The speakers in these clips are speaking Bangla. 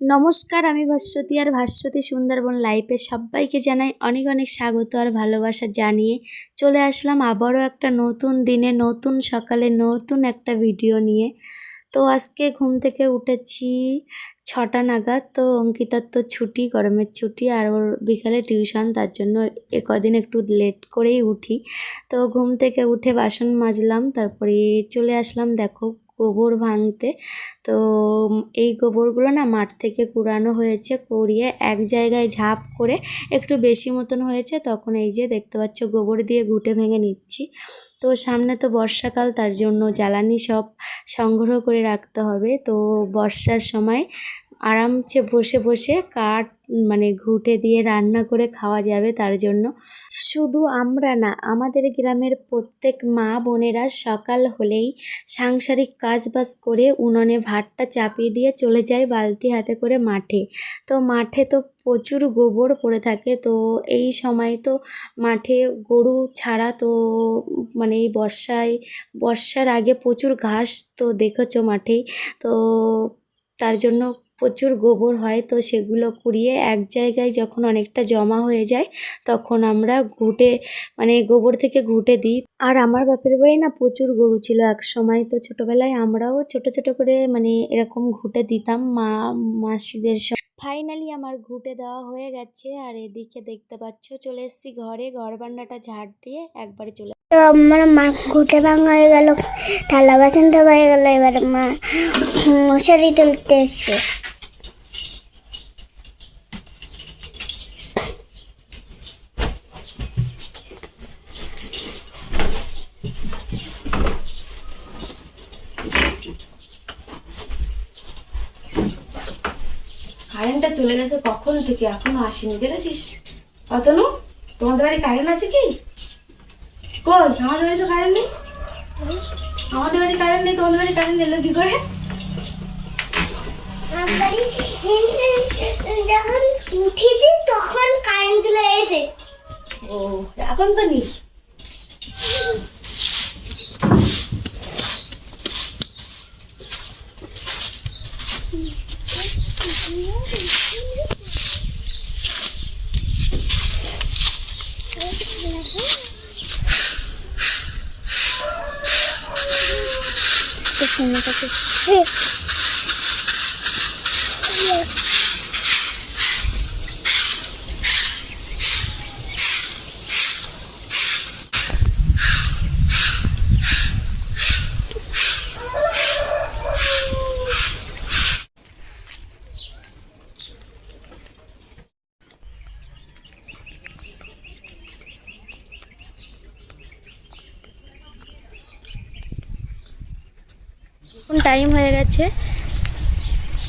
নমস্কার, আমি ভাস্বতী আর ভাস্বতী সুন্দরবন লাইফে সবাইকে জানাই অনেক অনেক স্বাগত আর ভালোবাসা জানিয়ে চলে আসলাম আবারও একটা নতুন দিনে, নতুন সকালে, নতুন একটা ভিডিও নিয়ে। তো আজকে ঘুম থেকে উঠেছি ছটা নাগাদ, তো অঙ্কিতার তো ছুটি, গরমের ছুটি, আর ওর বিকালে টিউশন, তার জন্য এ কদিন একটু লেট করেই উঠি। তো ঘুম থেকে উঠে বাসন মাজলাম, তারপরে চলে আসলাম, দেখো গোবর ভাঙতে। তো এই গোবরগুলো না মাঠ থেকে কুড়ানো হয়েছে, কুড়িয়ে এক জায়গায় ঝাঁপ করে একটু বেশি মতন হয়েছে, তখন এই যে দেখতে পাচ্ছ গোবর দিয়ে ঘুটে ভেঙে নিচ্ছি। তো, সামনে তো বর্ষাকাল, তার জন্য জ্বালানি সব সংগ্রহ করে রাখতে হবে। তো, বর্ষার সময় আরামসে বসে বসে কাঠ মানে ঘুঁটে দিয়ে রান্না করে খাওয়া যাবে তার জন্য। শুধু আমরা না, আমাদের গ্রামের প্রত্যেক মা বোনেরা সকাল হলেই সাংসারিক কাজবাজ করে উনুনে ভাতটা চাপিয়ে দিয়ে চলে যায় বালতি হাতে করে মাঠে। তো মাঠে তো প্রচুর গোবর পড়ে থাকে, তো এই সময় তো মাঠে গরু ছাড়া তো মানে এই বর্ষায়, বর্ষার আগে প্রচুর ঘাস তো দেখেছ মাঠেই। তো তার জন্য প্রচুর গোবর হয়, তো সেগুলো কুড়িয়ে এক জায়গায় যখন অনেকটা জমা হয়ে যায়, তখন আমরা ঘুঁটে মানে গোবর থেকে ঘুঁটে দিই। আর আমার বাপের বাড়ি না প্রচুর গরু ছিল এক সময়, তো ছোটোবেলায় আমরাও ছোট ছোট করে মানে এরকম ঘুঁটে দিতাম মা, মাসিদের ফাইনালি আমার ঘুঁটে দেওয়া হয়ে গেছে, আর এদিকে দেখতে পাচ্ছ, চলে এসেছি ঘরে, ঘর বান্নাটা ঝাড় দিয়ে একবারে চলে আমার মা ঘুটে ভাঙা হয়ে গেল, থালা বাসনটা হয়ে গেল, এবার মা মশারি তুলতে এসছে। চলে গেছে কখন থেকে এখনও আসেনি দেখেছিস? অতনু তোমাদের বাড়ি কারেন্ট আছে কি? কই আমাদের বাড়ি তো কারেন্ট নেই? আমাদের বাড়ি কারেন্ট নেই তোমাদের বাড়ি কারেন্ট এলো কি করে? যখন উঠেছি তখন কারেন্ট চলে গেছে। ও এখন তো নেই। তো এখন টাইম হয়ে গেছে।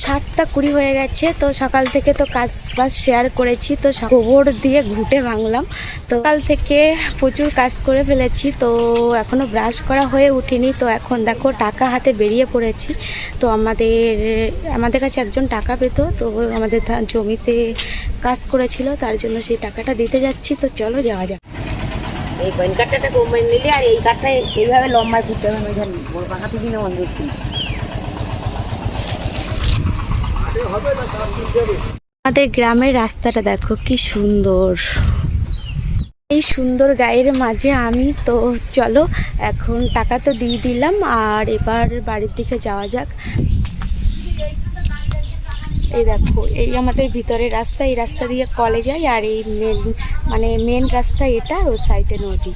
সাতটা কুড়ি হয়ে গেছে, তো সকাল থেকে তো কাজ বাজ শেয়ার করেছি, তো গোবর দিয়ে ঘুটে ভাঙলাম। তো সকাল থেকে প্রচুর কাজ করে ফেলেছি, তো এখনও ব্রাশ করা হয়ে উঠিনি। তো এখন দেখো টাকা হাতে বেরিয়ে পড়েছি। তো আমাদের আমাদের কাছে একজন টাকা পেতো, তো আমাদের জমিতে কাজ করেছিল, তার জন্য সেই টাকাটা দিতে যাচ্ছি। তো চলো যাওয়া যাক। এই পয়েন্ট কার্ডটা কোম্পানি নিলে আর এই কার্ডটা এইভাবে লম্বায় করতে হবে, আমি বড় তুই কিনে বন্ধ করছি আমাদের গ্রামের রাস্তাটা দেখো, কি সুন্দর। এই সুন্দর গায়ের মাঝে আমি তো, চলো এখন টাকা তো দিয়ে দিলাম, আর এবার বাড়ির দিকে যাওয়া যাক। এই দেখো, এই আমাদের ভিতরের রাস্তা, এই রাস্তা দিয়ে কলে যায় আর এই মেন মানে মেন রাস্তা এটা ও সাইডে নদী।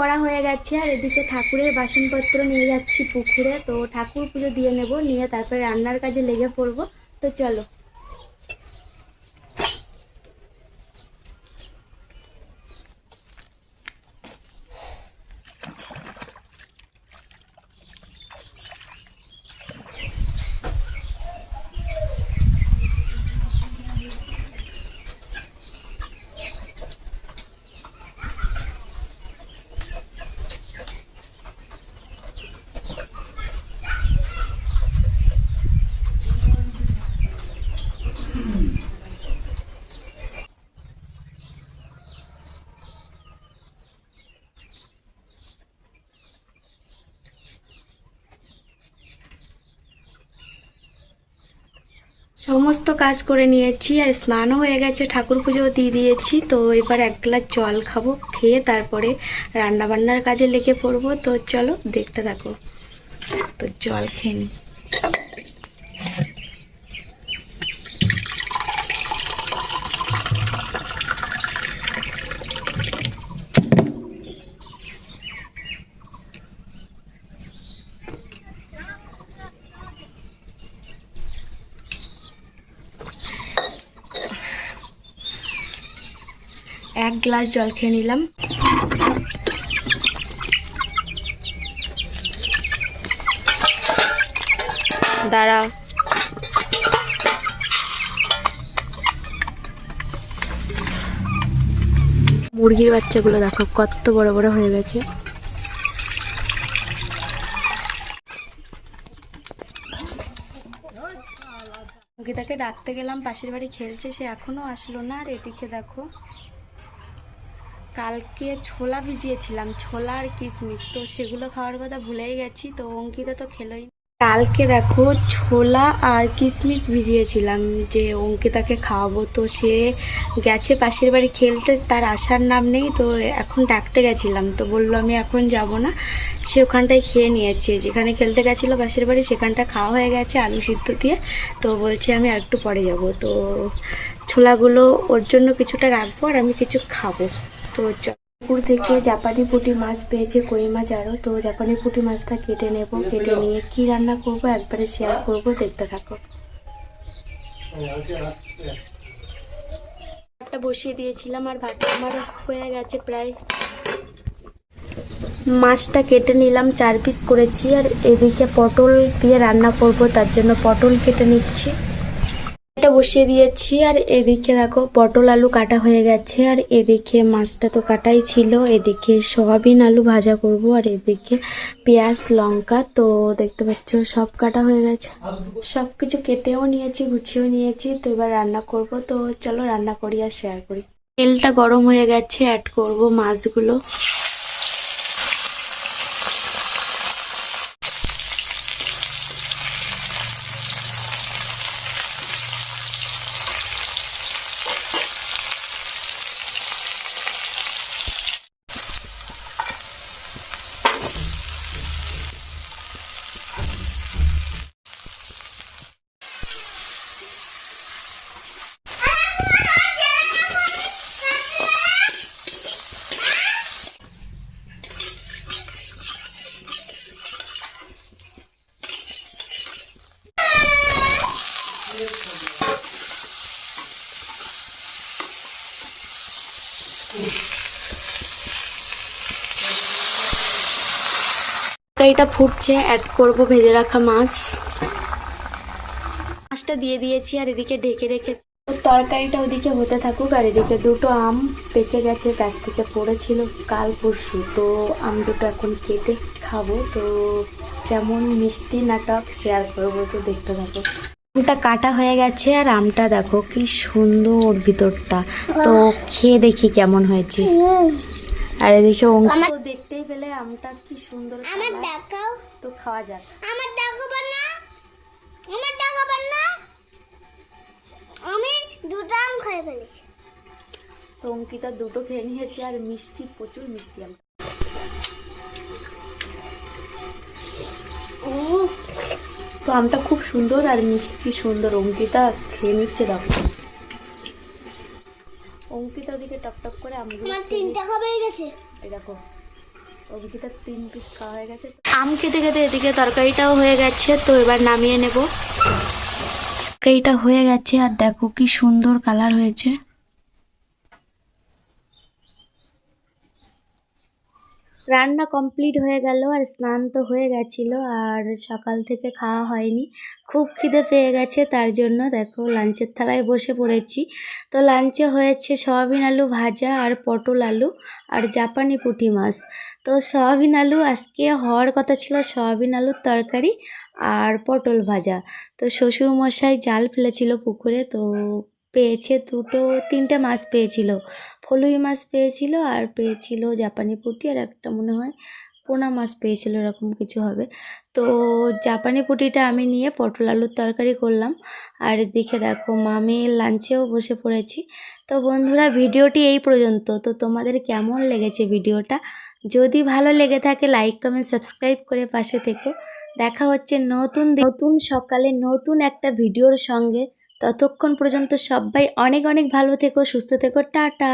করা হয়ে গেছে, আর এদিকে ঠাকুরের বাসনপত্র নিয়ে যাচ্ছি পুকুরে। তো ঠাকুর পুজো দিয়ে নেব, নিয়ে তারপরে রান্নার কাজে লেগে পড়ব। তো চলো। সমস্ত কাজ করে নিয়েছি আর স্নানও হয়ে গেছে, ঠাকুর পুজোও দিয়ে দিয়েছি। তো এবার এক গ্লাস জল খাব, খেয়ে তারপরে রান্নাবান্নার কাজে লেগে পড়ব। তো চলো দেখতে থাকো। তো জল খেয়ে নিই এক গ্লাস জল খেয়ে নিলাম। দাঁড়া মুরগির বাচ্চাগুলো দেখো, কত বড় বড় হয়ে গেছে। অঙ্কিতাকে ডাকতে গেলাম, পাশের বাড়ি খেলছে, সে এখনও আসলো না। আর এদিকে দেখো কালকে ছোলা ভিজিয়েছিলাম, ছোলা আর কিশমিশ। তো সেগুলো খাওয়ার কথা ভুলেই গেছি, তো অঙ্কিতা তো খেলোই। কালকে দেখো ছোলা আর কিশমিশ ভিজিয়েছিলাম, যে অঙ্কিতাকে খাওয়াবো। তো সে গেছে পাশের বাড়ি খেলতে, তার আসার নাম নেই, তো এখন ডাকতে গেছিলাম। তো বলল, আমি এখন যাব না। সে ওখানটায় খেয়ে নিয়েছে। যেখানে খেলতে গেছিল পাশের বাড়ি, সেখানটা খাওয়া হয়ে গেছে আলু সিদ্ধ দিয়ে। তো বলছে, আমি একটু পরে যাব। তো ছোলাগুলো ওর জন্য কিছুটা রাখব আর আমি কিছু খাব। তো পুকুর থেকে জাপানি পুঁটি মাছ পেয়েছে কই মাছ আরও তো জাপানি পুঁটি মাছটা কেটে নেব, কেটে নিয়ে কি রান্না করব একবারে শেয়ার করব, দেখতে থাকো। বসিয়ে দিয়েছিলাম আর ভাতটা আমার হয়ে গেছে প্রায়। মাছটা কেটে নিলাম, চার পিস করেছি আর এদিকে পটল দিয়ে রান্না করব, তার জন্য পটল কেটে নিচ্ছি। এটা বসিয়ে দিয়েছি, আর এদিকে দেখো পটল আলু কাটা হয়ে গেছে, আর এদিকে মাছটা তো কাটাই ছিল, এদিকে সয়াবিন আলু ভাজা করব, আর এদিকে পেঁয়াজ, লঙ্কা, তো দেখতে পাচ্ছ সব কাটা হয়ে গেছে। সব কিছু কেটেও নিয়েছি, গুছিয়েও নিয়েছি, তো এবার রান্না করব, তো চলো রান্না করি আর শেয়ার করি। তেলটা গরম হয়ে গেছে অ্যাড করব মাছগুলো। তরকারিটা ফুটছে অ্যাড করব ভেজে রাখা মাছ। মাছটা দিয়ে দিয়েছি আর এদিকে ঢেকে রেখেছি। তরকারিটা ওদিকে হতে থাকুক আর এদিকে দুটো আম পেকে গেছে, গাছ থেকে পড়েছিল কাল পরশু। তো আম দুটো এখন কেটে খাব। তো কেমন মিষ্টি নাটক শেয়ার করব তো দেখতে থাকো। আমটা কাটা হয়ে গেছে আর আমটা দেখো কি সুন্দর ভিতরটা। তো খেয়ে দেখি কেমন হয়েছে। আর এদিকে অঙ্ক দেখতেই পেলে আমটা কি সুন্দর আমার। দেখাও। তো খাওয়া যাক। আমার দেখাবার না আমার দেখাবার না আমি দুটো আম খেয়ে ফেলেছি। তো অঙ্কিতা দুটো খেয়ে নিয়েছে আর মিষ্টি প্রচুর মিষ্টি আম। তো আমটা খুব সুন্দর আর মিষ্টি সুন্দর। অঙ্কিতা খেয়ে নিচ্ছে দেখো। অঙ্কিতা ওদিকে টপ টপ করে আমগুলো আমার তিনটা খাবে হয়ে গেছে। এই দেখো অঙ্কিতার তিন পিস খাওয়া হয়ে গেছে। আম খেতে খেতে এদিকে তরকারিটাও হয়ে গেছে তো এবার নামিয়ে নেব। তরকারিটা হয়ে গেছে আর দেখো কি সুন্দর কালার হয়েছে। রান্না কমপ্লিট হয়ে গেল আর স্নান তো হয়ে গেছিল আর সকাল থেকে খাওয়া হয়নি। খুব খিদে পেয়ে গেছে, তার জন্য দেখো লাঞ্চের থালায় বসে পড়েছি। তো লাঞ্চে হয়েছে সয়াবিন আলু ভাজা আর পটল আলু আর জাপানি পুঁটি মাছ। তো সয়াবিন আলু আজকে হওয়ার কথা ছিল সয়াবিন আলুর তরকারি আর পটল ভাজা। তো শ্বশুর মশাই জাল ফেলেছিল পুকুরে, তো পেয়েছে দুটো, তিনটে মাছ পেয়েছিল। ফলুই মাছ পেয়েছিল আর পেয়েছিল জাপানি পুঁটি আর একটা মনে হয় পোনা মাছ পেয়েছিল, এরকম কিছু হবে। তো জাপানি পুটিটা আমি নিয়ে পটল আলুর তরকারি করলাম। আর এদিকে দেখো, মামি লাঞ্চেও বসে পড়েছি। তো বন্ধুরা, ভিডিওটি এই পর্যন্ত। তো তোমাদের কেমন লেগেছে ভিডিওটা? যদি ভালো লেগে থাকে লাইক কমেন্ট সাবস্ক্রাইব করে পাশে থেকো। দেখা হচ্ছে নতুন নতুন সকালে নতুন একটা ভিডিওর সঙ্গে। ততক্ষণ পর্যন্ত সবাই অনেক অনেক ভালো থেকো, সুস্থ থেকো, টাটা।